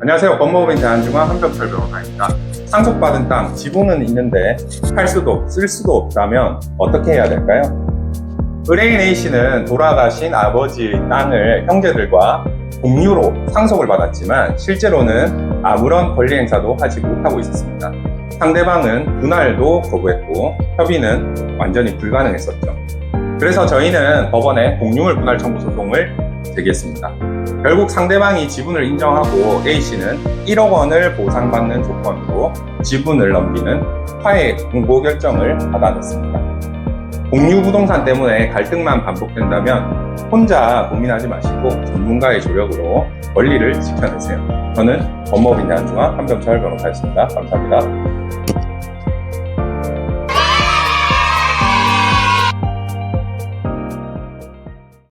안녕하세요. 법무법인 대한중앙 한병철 변호사입니다. 상속받은 땅, 지분은 있는데 팔 수도 쓸 수도 없다면 어떻게 해야 될까요? 의뢰인 A씨는 돌아가신 아버지의 땅을 형제들과 공유로 상속을 받았지만 실제로는 아무런 권리 행사도 하지 못하고 있었습니다. 상대방은 분할도 거부했고 협의는 완전히 불가능했었죠. 그래서 저희는 법원에 공유물 분할 청구 소송을 제기했습니다. 결국 상대방이 지분을 인정하고 A씨는 1억 원을 보상받는 조건으로 지분을 넘기는 화해 공고 결정을 받아냈습니다. 공유 부동산 때문에 갈등만 반복된다면 혼자 고민하지 마시고 전문가의 조력으로 권리를 지켜내세요. 저는 법무법인 대한중앙 한병철 변호사였습니다. 감사합니다.